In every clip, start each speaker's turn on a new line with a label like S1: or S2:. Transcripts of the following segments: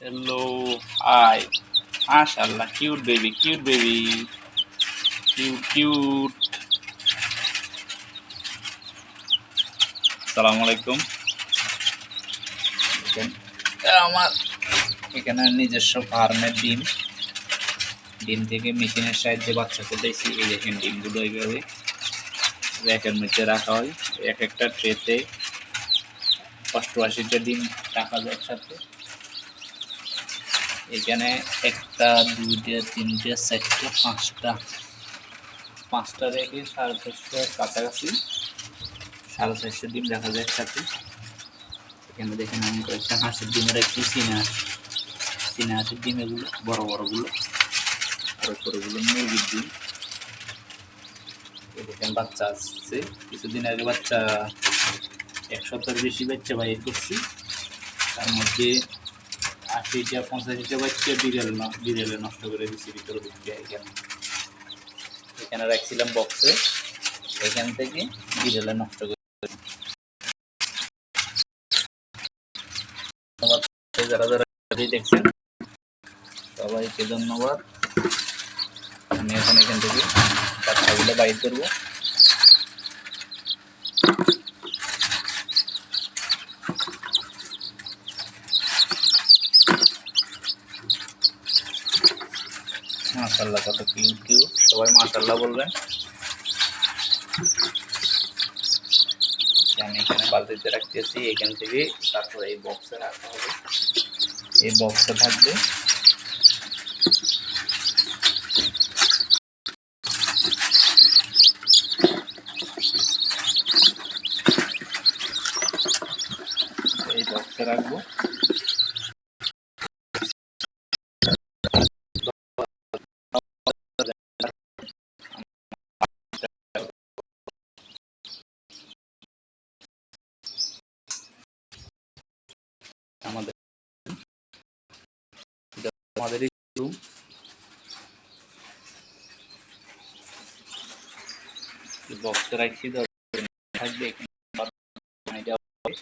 S1: Hello hi মাশাল্লাহ cute baby cute baby cute cute সালাম আলাইকুম। আমার এখানে নিজস্ব ফার্মের ডিম। ডিম থেকে মেশিনের সাহায্যে বাচ্চা ফুটাইছি এই দেখেন ডিমগুলো এইভাবে র্যাকের মধ্যে রাখা হয়। এক একটা ট্রেতে অষ্টআশিটা ডিম রাখা যায় একসাথে। এখানে একটা, দুইটা, তিনটে, চারটে, পাঁচটা। পাঁচটা রেখে সাড়ে চারশোর কাছাকাছি। সাড়ে চারশো ডিম দেখা যায় একসাথে। এখানে দেখেন আমি কয়েকটা হাঁসের ডিমের একটু চিনে হাঁস চিনে হাঁসের ডিম এগুলো বড় বড়গুলো। আর উপরেগুলো মুরগির ডিম। দেখেন বাচ্চা আসছে। কিছুদিন আগে বাচ্চা এক সপ্তাহের বেশি বাচ্চা বাইর করছি। তার মধ্যে আশিটা পঁচাশিটা বাচ্চা বিড়াল বিড়ালে নষ্ট করে দিচ্ছি ভিতরে ঢুকে এখানে। এখানে রাখছিলাম বক্সে এখান থেকে বিড়ালে নষ্ট করে যারা যারা দেখছেন, সবাইকে ধন্যবাদ। আমি এখন এখান থেকে বাচ্চাগুলো বাইর করব। মাশাল্লাহ কত কিউট সবাই মাশাল্লাহ বলবেন। আমি এখানে বালতিতে রাখতেছি, এখান থেকে তারপরে এই বক্সে রাখা হবে। এই বক্সে থাকবে। এই বক্সে রাখব আমাদের এটা আমাদেরই রুম বক্সে রাখছি থাকবে এখানে পানি দেওয়া হবে।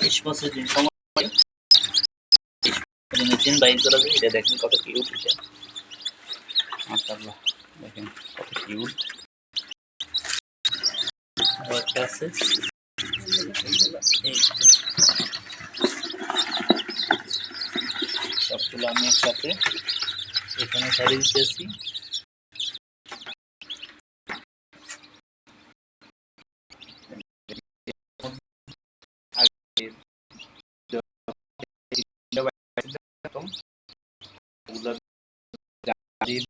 S1: বিশ এটা দেখেন কত কিউট এটা। মাশাআল্লাহ, দেখেন কত কিউট একটা আছে। সবগুলো আমি একসাথে এখানে সারিয়ে দিতেছি। did